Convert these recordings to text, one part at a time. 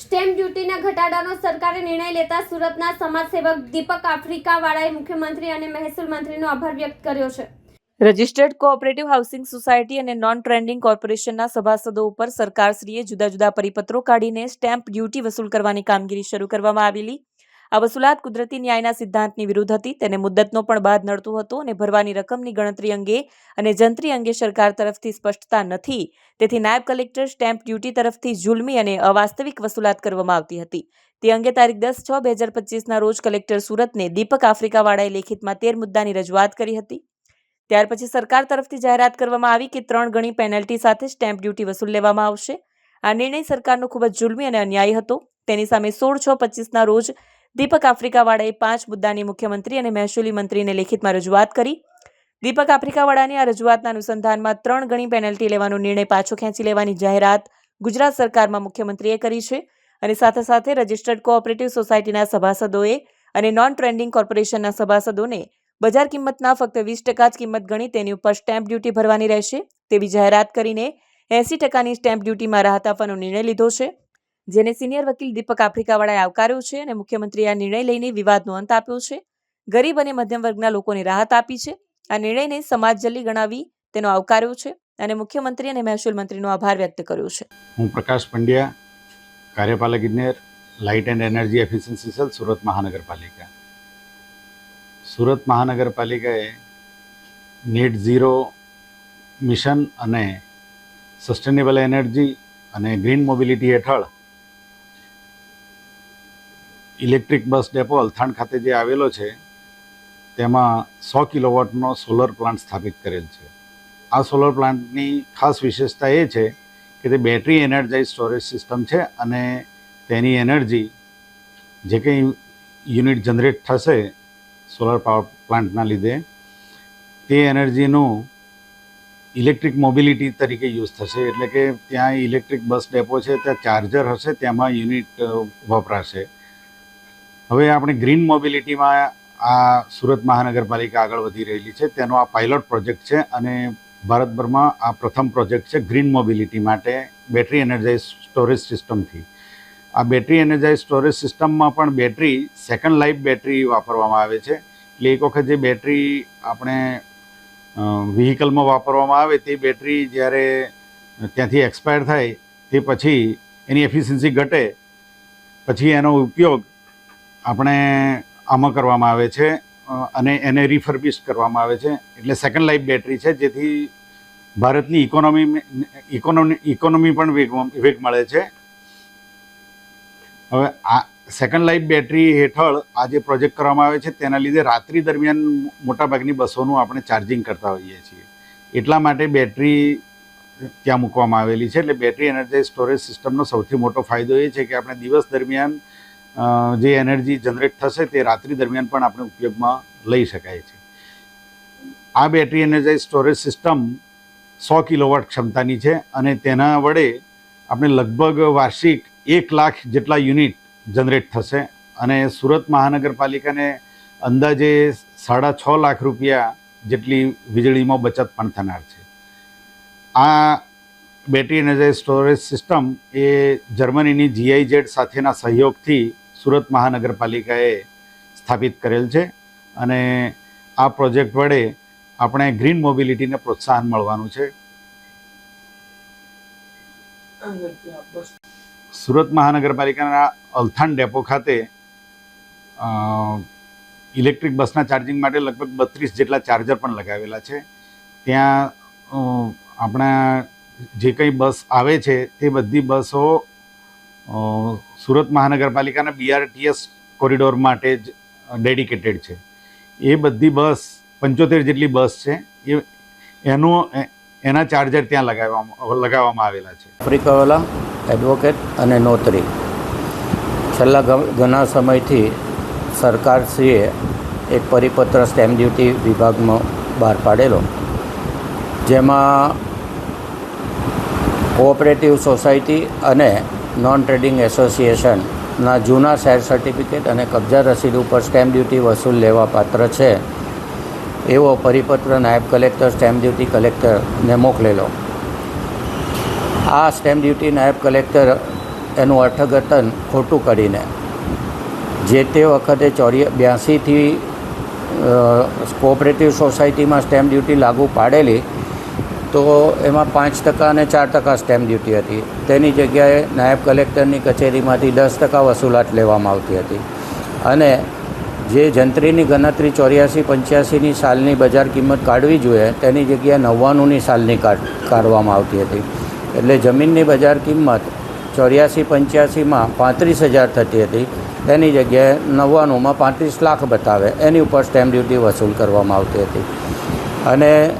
Stamp ડ્યુટીના ઘટાડાનો સરકારે નિર્ણય લેતા સુરતના સમાજસેવક દીપક આફ્રિકાવાળાએ મુખ્યમંત્રી અને મહેસૂલ મંત્રીનો આભાર વ્યક્ત કર્યો છે. રજિસ્ટર્ડ કોઓપરેટિવ હાઉસિંગ સોસાયટી અને નોન ટ્રેન્ડિંગ કોર્પોરેશનના સભાસદો ઉપર સરકારશ્રીએ જુદા જુદા પરિપત્રો કાઢીને સ્ટેમ્પ ડ્યુટી વસૂલ કરવાની કામગીરી શરૂ કરવામાં આવેલી. આ વસૂલાત કુદરતી ન્યાયના સિદ્ધાંતની વિરુદ્ધ હતી. તેને મુદ્દતનો પણ બાદ નડતું હતું અને ભરવાની રકમની ગણતરી અંગે અને જંત્રી અંગે સરકાર તરફથી સ્પષ્ટતા નથી. તેથી નાયબ કલેક્ટર સ્ટેમ્પ ડ્યુટી તરફથી જુલમી અને અવાસ્તવિક વસૂલાત કરવામાં આવતી હતી. તે અંગે તારીખ દસ છ બે હજાર પચીસના રોજ કલેક્ટર સુરતને દીપક આફ્રિકાવાળાએ લેખિતમાં તેર મુદ્દાની રજૂઆત કરી હતી. ત્યાર પછી સરકાર તરફથી જાહેરાત કરવામાં આવી કે ત્રણ ગણી પેનલ્ટી સાથે સ્ટેમ્પ ડ્યુટી વસૂલ લેવામાં આવશે. આ નિર્ણય સરકારનો ખૂબ જ જુલમી અને અન્યાયી હતો. તેની સામે સોળ છ પચીસના રોજ દીપક આફ્રિકાવાળાએ પાંચ મુદ્દાની મુખ્યમંત્રી અને મહેસૂલી મંત્રીને લેખિતમાં રજૂઆત કરી. દીપક આફ્રિકાવાળાની આ રજૂઆતના અનુસંધાનમાં ત્રણ ગણી પેનલ્ટી લેવાનો નિર્ણય પાછો ખેંચી લેવાની જાહેરાત ગુજરાત સરકારમાં મુખ્યમંત્રીએ કરી છે અને સાથે સાથે રજિસ્ટર્ડ કોઓપરેટિવ સોસાયટીના સભાસદોએ અને નોન ટ્રેન્ડિંગ કોર્પોરેશનના સભાસદોને બજાર કિંમતના ફક્ત વીસ ટકા જ કિંમત ગણી તેની ઉપર સ્ટેમ્પ ડ્યુટી ભરવાની રહેશે. તેવી જાહેરાત કરીને એંસી ટકાની સ્ટેમ્પ ડ્યુટીમાં રાહત આપવાનો નિર્ણય લીધો છે. જેને સિનિયર વકીલ દીપક આફ્રિકાવાળાએ આવકાર્યો છે અને મુખ્યમંત્રીએ આ નિર્ણય લઈને વિવાદનો અંત આપ્યો છે. ગરીબ અને મધ્યમ વર્ગના લોકોને રાહત આપી છે. આ નિર્ણયને સમાજજલી ગણાવી તેનો આવકાર્યો છે અને મુખ્યમંત્રી અને મહેસૂલ મંત્રીનો આભાર વ્યક્ત કર્યો છે. હું પ્રકાશ પંડ્યા, કાર્યપાલક ઇજનેર, light and energy efficiency cell, Surat મહાનગરપાલિકા. સુરત મહાનગરપાલિકાએ નેટ ઝીરો મિશન અને સસ્ટેનેબલ એનર્જી અને ગ્રીન મોબિલિટી હેઠળ ઇલેક્ટ્રિક બસ ડેપો અલથાણ ખાતે જે આવેલો છે, તેમાં સો કિલોવોટનો સોલર પ્લાન્ટ સ્થાપિત કરેલ છે. આ સોલર પ્લાન્ટની ખાસ વિશેષતા એ છે કે તે બેટરી એનર્જાઇઝ સ્ટોરેજ સિસ્ટમ છે અને તેની એનર્જી જે કંઈ યુનિટ જનરેટ થશે સોલર પાવર પ્લાન્ટના લીધે, તે એનર્જીનું ઇલેક્ટ્રિક મોબિલિટી તરીકે યુઝ થશે. એટલે કે ત્યાં ઇલેક્ટ્રિક બસ ડેપો છે, ત્યાં ચાર્જર હશે, તેમાં યુનિટ વપરાશે. હવે આપણે ગ્રીન મોબિલિટીમાં આ સુરત મહાનગરપાલિકા આગળ વધી રહેલી છે. તેનો આ પાયલોટ પ્રોજેક્ટ છે અને ભારતભરમાં આ પ્રથમ પ્રોજેક્ટ છે ગ્રીન મોબિલિટી માટે બેટરી એનર્જાઇઝ સ્ટોરેજ સિસ્ટમથી. આ બેટરી એનર્જાઇઝ સ્ટોરેજ સિસ્ટમમાં પણ બેટરી સેકન્ડ લાઈફ બેટરી વાપરવામાં આવે છે. એટલે એક વખત જે બેટરી આપણે વ્હીકલમાં વાપરવામાં આવે તે બેટરી જ્યારે ત્યાંથી એક્સપાયર થાય તે પછી એની એફિશિયન્સી ઘટે, પછી એનો ઉપયોગ આપણે આમાં કરવામાં આવે છે અને એને રિફર્બિશ કરવામાં આવે છે. એટલે સેકન્ડ લાઈફ બેટરી છે, જેથી ભારતની ઇકોનોમી ઇકોનોમી ઇકોનોમી પણ વેગ વેગ મળે છે. હવે આ સેકન્ડ લાઈફ બેટરી હેઠળ આ જે પ્રોજેક્ટ કરવામાં આવે છે, તેના લીધે રાત્રિ દરમિયાન મોટાભાગની બસોનું આપણે ચાર્જિંગ કરતા હોઈએ છીએ. એટલા માટે બેટરી ત્યાં મૂકવામાં આવેલી છે. એટલે બેટરી એનર્જાઇઝ સ્ટોરેજ સિસ્ટમનો સૌથી મોટો ફાયદો એ છે કે આપણે દિવસ દરમિયાન જે એનર્જી જનરેટ થશે તે રાત્રિ દરમિયાન પણ આપણે ઉપયોગમાં લઈ શકાય છે. આ બેટરી એનર્જાઇઝ સ્ટોરેજ સિસ્ટમ સો કિલોવોટ ક્ષમતાની છે અને તેના વડે આપણે લગભગ વાર્ષિક એક લાખ જેટલા યુનિટ જનરેટ થશે અને સુરત મહાનગરપાલિકાને અંદાજે સાડા છ લાખ રૂપિયા જેટલી વીજળીમાં બચત પણ થનાર છે. આ બેટરી એનર્જાઇઝ સ્ટોરેજ સિસ્ટમ એ જર્મનીની જીઆઈજેડ સાથેના સહયોગથી સુરત મહાનગરપાલિકાએ સ્થાપિત કરેલ છે અને આ પ્રોજેક્ટ વડે આપણે ગ્રીન મોબિલિટીને પ્રોત્સાહન મળવાનું છે. સુરત મહાનગરપાલિકાના અલથાણ ડેપો ખાતે ઇલેક્ટ્રિક બસના ચાર્જિંગ માટે લગભગ બત્રીસ જેટલા ચાર્જર પણ લગાવેલા છે. ત્યાં આપણા જે કંઈ બસ આવે છે તે બધી બસો સુરત મહાનગરપાલિકાના બીઆરટીએસ કોરિડોર માટે જ ડેડિકેટેડ છે. એ બધી બસ પંચોતેર જેટલી બસ છે. એ, એનું એના ચાર્જર ત્યાં લગાવવામાં લગાવવામાં આવેલા છે. આફ્રિકાવાલા એડવોકેટ અને નોતરી. છેલ્લા ઘણા સમયથી સરકારશ્રીએ એક પરિપત્ર સ્ટેમ્પ ડ્યુટી વિભાગમાં બહાર પાડેલો. જેમાં કોઓપરેટિવ સોસાયટી અને નોન ટ્રેડિંગ એસોસિએશનના જૂના શેર સર્ટિફિકેટ અને કબજા રસીદ ઉપર સ્ટેમ્પ ડ્યુટી વસૂલ લેવા પાત્ર છે. એવો પરિપત્ર નાયબ કલેક્ટર સ્ટેમ્પ ડ્યુટી કલેક્ટરને મોકલેલો. આ સ્ટેમ્પ ડ્યુટી નાયબ કલેક્ટર એનું અર્થઘટન ખોટું કરીને, જે તે વખતે ચોર્યા બ્યાસીથી કોઓપરેટિવ સોસાયટીમાં સ્ટેમ્પ ડ્યુટી લાગુ પાડેલી તો એમાં પાંચ ટકા અને ચાર ટકા સ્ટેમ્પ ડ્યુટી હતી. તેની જગ્યાએ નાયબ કલેક્ટરની કચેરીમાંથી દસ ટકા વસૂલાત લેવામાં આવતી હતી. અને જે જંત્રીની ગણતરી ચોર્યાસી પંચ્યાસીની સાલની બજાર કિંમત કાઢવી જોઈએ, તેની જગ્યાએ નવ્વાણુંની સાલની કાઢ, કાઢવામાં આવતી હતી. એટલે જમીનની બજાર કિંમત ચોર્યાસી પંચ્યાસીમાં પાંત્રીસ હજાર થતી હતી. તેની જગ્યાએ નવ્વાણુંમાં પાંત્રીસ લાખ બતાવે. એની ઉપર સ્ટેમ્પ ડ્યુટી વસૂલ કરવામાં આવતી હતી. અને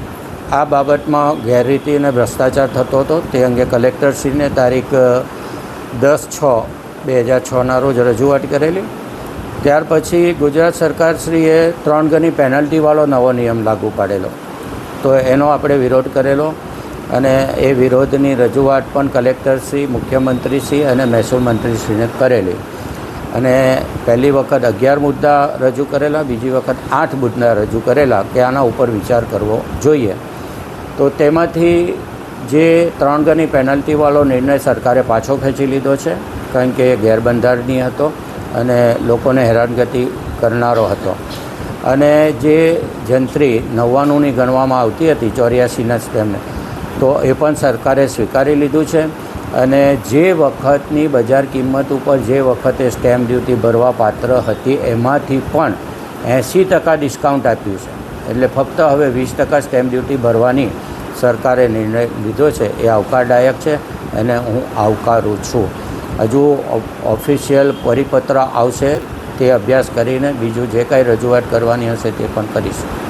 આ બાબતમાં ગેરરીતિ અને ભ્રષ્ટાચાર થતો હતો. તે અંગે કલેક્ટરશ્રીને તારીખ દસ છ બે હજાર છના રોજ રજૂઆત કરેલી. ત્યાર પછી ગુજરાત સરકારશ્રીએ ત્રણ ગણી પેનલ્ટીવાળો નવો નિયમ લાગુ પાડેલો. તો એનો આપણે વિરોધ કરેલો અને એ વિરોધની રજૂઆત પણ કલેક્ટરશ્રી, મુખ્યમંત્રીશ્રી અને મહેસૂલ મંત્રીશ્રીને કરેલી. અને પહેલી વખત અગિયાર મુદ્દા રજૂ કરેલા, બીજી વખત આઠ મુદ્દા રજૂ કરેલા કે આના ઉપર વિચાર કરવો જોઈએ. તો તેમાંથી જે ત્રણ ગણી પેનલ્ટીવાળો નિર્ણય સરકારે પાછો ખેંચી લીધો છે, કારણ કે એ ગેરબંધારણીય હતો અને લોકોને હેરાનગતિ કરનારો હતો. અને જે જંત્રી નવ્વાણુંની ગણવામાં આવતી હતી, ચોર્યાસીના સ્ટેમને તો એ પણ સરકારે સ્વીકારી લીધું છે. અને જે વખતની બજાર કિંમત ઉપર જે વખતે સ્ટેમ્પ ડ્યુટી ભરવા પાત્ર હતી, એમાંથી પણ એંસી ટકા ડિસ્કાઉન્ટ આપ્યું છે. એટલે ફક્ત હવે વીસ ટકા સ્ટેમ્પ ડ્યુટી ભરવાની સરકારે નિર્ણય લીધો છે, એ આવકારદાયક છે અને હું આવકારું છું. હજુ ઓફિશિયલ પરિપત્ર આવશે તે અભ્યાસ કરીને બીજું જે કાંઈ રજૂઆત કરવાની હશે તે પણ કરીશું.